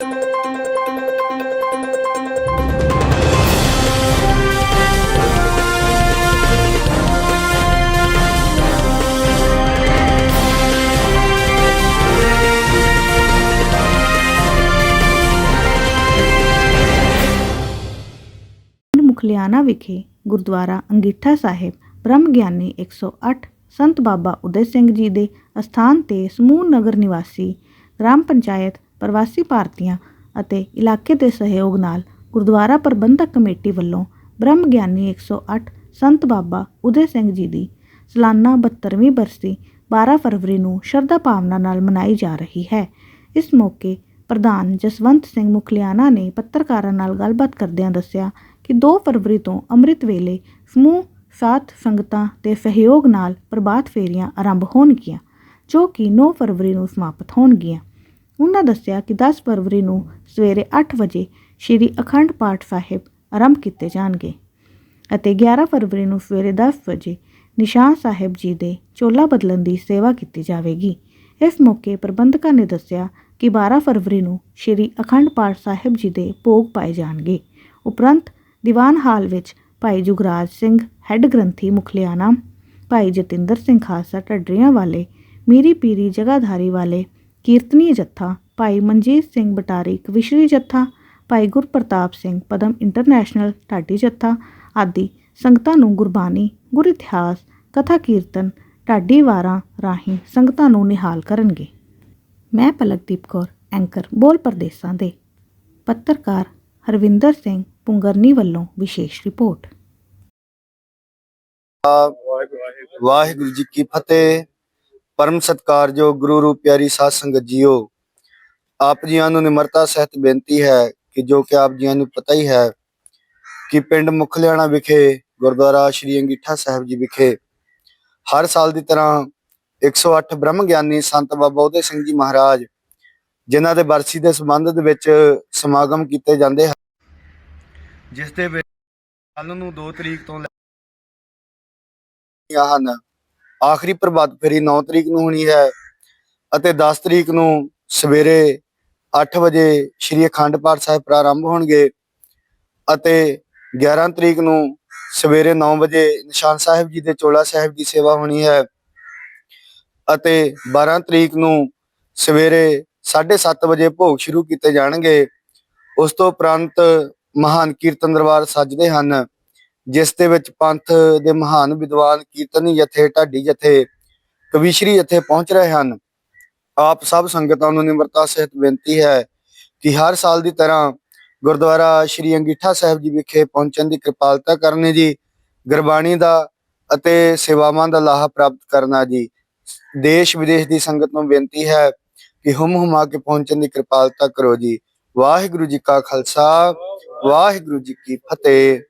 ਪਿੰਡ ਮੁਖਲਿਆਣਾ ਵਿਖੇ ਗੁਰਦੁਆਰਾ ਅੰਗੀਠਾ ਸਾਹਿਬ, ਬ੍ਰਹਮ ਗਿਆਨੀ 108 ਸੰਤ ਬਾਬਾ ਉਦੈ ਸਿੰਘ ਜੀ ਦੇ ਅਸਥਾਨ ਤੇ ਸਮੂਹ ਨਗਰ ਨਿਵਾਸੀ, ਗ੍ਰਾਮ ਪੰਚਾਇਤ ਪ੍ਰਵਾਸੀ ਭਾਰਤੀਆਂ ਅਤੇ ਇਲਾਕੇ ਦੇ ਸਹਿਯੋਗ ਨਾਲ ਗੁਰਦੁਆਰਾ ਪ੍ਰਬੰਧਕ ਕਮੇਟੀ ਵੱਲੋਂ ਬ੍ਰਹਮ ਗਿਆਨੀ 108 ਸੰਤ ਬਾਬਾ ਉਦੈ ਸਿੰਘ ਜੀ ਦੀ ਸਾਲਾਨਾ 72ਵੀਂ ਬਰਸੀ 12 ਫਰਵਰੀ ਨੂੰ ਸ਼ਰਧਾ ਭਾਵਨਾ ਨਾਲ ਮਨਾਈ ਜਾ ਰਹੀ ਹੈ। ਇਸ ਮੌਕੇ ਪ੍ਰਧਾਨ ਜਸਵੰਤ ਸਿੰਘ ਮੁਖਲਿਆਣਾ ਨੇ ਪੱਤਰਕਾਰਾਂ ਨਾਲ ਗੱਲਬਾਤ ਕਰਦਿਆਂ ਦੱਸਿਆ ਕਿ 2 ਫਰਵਰੀ ਤੋਂ ਅੰਮ੍ਰਿਤ ਵੇਲੇ ਸਮੂਹ ਸਾਥ ਸੰਗਤਾਂ ਦੇ ਸਹਿਯੋਗ ਨਾਲ ਪ੍ਰਭਾਤ ਫੇਰੀਆਂ ਆਰੰਭ ਹੋਣਗੀਆਂ, ਜੋ ਕਿ 9 ਫਰਵਰੀ ਨੂੰ ਸਮਾਪਤ ਹੋਣਗੀਆਂ। ਉਹਨਾਂ ਦੱਸਿਆ ਕਿ 10 ਫਰਵਰੀ ਨੂੰ ਸਵੇਰੇ 8 ਵਜੇ ਸ੍ਰੀ ਅਖੰਡ ਪਾਠ ਸਾਹਿਬ ਆਰੰਭ ਕੀਤੇ ਜਾਣਗੇ ਅਤੇ 11 ਫਰਵਰੀ ਨੂੰ ਸਵੇਰੇ 10 ਵਜੇ ਨਿਸ਼ਾਨ ਸਾਹਿਬ ਜੀ ਦੇ ਚੋਲਾ ਬਦਲਣ ਦੀ ਸੇਵਾ ਕੀਤੀ ਜਾਵੇਗੀ। ਇਸ ਮੌਕੇ ਪ੍ਰਬੰਧਕਾਂ ਨੇ ਦੱਸਿਆ ਕਿ 12 ਫਰਵਰੀ ਨੂੰ ਸ੍ਰੀ ਅਖੰਡ ਪਾਠ ਸਾਹਿਬ ਜੀ ਦੇ ਭੋਗ ਪਾਏ ਜਾਣਗੇ। ਉਪਰੰਤ ਦੀਵਾਨ ਹਾਲ ਵਿੱਚ ਭਾਈ ਜੁਗਰਾਜ ਸਿੰਘ, ਹੈੱਡ ਗ੍ਰੰਥੀ ਮੁਖਲਿਆਣਾ, ਭਾਈ ਜਤਿੰਦਰ ਸਿੰਘ ਖਾਲਸਾ ਢੱਡਰੀਆਂ ਵਾਲੇ, ਮੀਰੀ ਪੀਰੀ ਜਗਾਧਾਰੀ ਵਾਲੇ ਕੀਰਤਨੀ ਜੱਥਾ, ਭਾਈ ਮਨਜੀਤ ਸਿੰਘ ਬਟਾਰੀ ਕਵਿਸ਼ਰੀ ਜੱਥਾ, ਭਾਈ ਗੁਰਪ੍ਰਤਾਪ ਸਿੰਘ ਪਦਮ ਇੰਟਰਨੈਸ਼ਨਲ ਢਾਡੀ ਜੱਥਾ ਆਦਿ ਸੰਗਤਾਂ ਨੂੰ ਗੁਰਬਾਣੀ ਗੁਰ ਇਤਿਹਾਸ ਕਥਾ ਕੀਰਤਨ, ਢਾਡੀ ਵਾਰਾਂ ਰਾਹੀਂ ਸੰਗਤਾਂ ਨੂੰ ਨਿਹਾਲ ਕਰਨਗੇ। ਮੈਂ ਪਲਕਦੀਪ ਕੌਰ, ਐਂਕਰ ਬੋਲ ਪ੍ਰਦੇਸਾਂ ਦੇ। ਪੱਤਰਕਾਰ ਹਰਵਿੰਦਰ ਸਿੰਘ ਪੁੰਗਰਨੀ ਵੱਲੋਂ ਵਿਸ਼ੇਸ਼ ਰਿਪੋਰਟ। ਵਾਹਿਗੁਰੂ ਜੀ ਕੀ ਫਤਿਹ। ਪਰਮ ਸਤਕਾਰਯੋਗ ਗੁਰੂ ਰੂਪ ਪਿਆਰੀ ਸਾਧ ਸੰਗਤ ਜੀਓ, ਆਪ ਜੀਆਂ ਨੂੰ ਨਿਮਰਤਾ ਸਹਿਤ ਬੇਨਤੀ ਹੈ ਕਿ ਜੋ ਕਿ ਆਪ ਜੀਆਂ ਨੂੰ ਪਤਾ ਹੀ ਹੈ ਕਿ ਪਿੰਡ ਮੁਖਲਿਆਣਾ ਵਿਖੇ, ਗੁਰਦੁਆਰਾ ਸ਼੍ਰੀ ਅੰਗੀਠਾ ਸਾਹਿਬ ਜੀ ਵਿਖੇ ਹਰ ਸਾਲ ਦੀ ਤਰ੍ਹਾਂ 108 ਬ੍ਰਹਮ ਗਿਆਨੀ ਸੰਤ ਬਾਬਾ ਉਦੈ ਸਿੰਘ ਜੀ ਮਹਾਰਾਜ, ਜਿਨ੍ਹਾਂ ਦੇ ਬਰਸੀ ਦੇ ਸੰਬੰਧ ਦੇ ਵਿੱਚ ਸਮਾਗਮ ਕੀਤੇ ਜਾਂਦੇ ਹਨ। ਜਿਸ ਦੇ ਵਿੱਚ ਕੱਲ ਨੂੰ 2 ਤਰੀਕ ਤੋਂ ਹੋਈਆਂ ਹਨ। ਆਖਰੀ ਪ੍ਰਭਾਤ ਫੇਰੀ 9 ਤਰੀਕ ਨੂੰ ਹੋਣੀ ਹੈ ਅਤੇ 10 ਤਰੀਕ ਨੂੰ ਸਵੇਰੇ 8 ਵਜੇ ਸ੍ਰੀ ਅਖੰਡ ਪਾਠ ਸਾਹਿਬ ਪ੍ਰਾਰੰਭ ਹੋਣਗੇ ਅਤੇ 11 ਤਰੀਕ ਨੂੰ ਸਵੇਰੇ 9 ਵਜੇ ਨਿਸ਼ਾਨ ਸਾਹਿਬ ਜੀ ਦੇ ਚੋਲਾ ਸਾਹਿਬ ਦੀ ਸੇਵਾ ਹੋਣੀ ਹੈ ਅਤੇ 12 ਤਰੀਕ ਨੂੰ ਸਵੇਰੇ 7:30 ਵਜੇ ਭੋਗ ਸ਼ੁਰੂ ਕੀਤੇ ਜਾਣਗੇ। ਉਸ ਤੋਂ ਉਪਰੰਤ ਮਹਾਨ ਕੀਰਤਨ ਦਰਬਾਰ ਸੱਜਦੇ ਹਨ। ਜਿਸ ਦੇ ਵਿੱਚ ਪੰਥ ਦੇ ਮਹਾਨ ਵਿਦਵਾਨ ਕੀਰਤਨੀ ਜਥੇ ਢਾਡੀ ਜਥੇ ਕਵੀਸ਼ਰੀ ਜਥੇ ਪਹੁੰਚ ਰਹੇ ਹਨ। ਆਪ ਸਭ ਸੰਗਤਾਂ ਨੂੰ ਨਿਮਰਤਾ ਸਹਿਤ ਬੇਨਤੀ ਹੈ ਕਿ ਹਰ ਸਾਲ ਦੀ ਤਰ੍ਹਾਂ ਗੁਰਦੁਆਰਾ ਸ਼੍ਰੀ ਅੰਗੀਠਾ ਸਾਹਿਬ ਜੀ ਵਿਖੇ ਪਹੁੰਚਣ ਦੀ ਕਿਰਪਾਲਤਾ ਕਰਨੀ ਜੀ, ਗੁਰਬਾਣੀ ਦਾ ਅਤੇ ਸੇਵਾਵਾਂ ਦਾ ਲਾਹਾ ਪ੍ਰਾਪਤ ਕਰਨਾ ਜੀ। ਦੇਸ਼ ਵਿਦੇਸ਼ ਦੀ ਸੰਗਤ ਨੂੰ ਬੇਨਤੀ ਹੈ ਕਿ ਹੁਮ ਹੁਮਾ ਕੇ ਪਹੁੰਚਣ ਦੀ ਕਿਰਪਾਲਤਾ ਕਰੋ ਜੀ। ਵਾਹਿਗੁਰੂ ਜੀ ਕਾ ਖਾਲਸਾ, ਵਾਹਿਗੁਰੂ ਜੀ ਕੀ ਫਤਿਹ।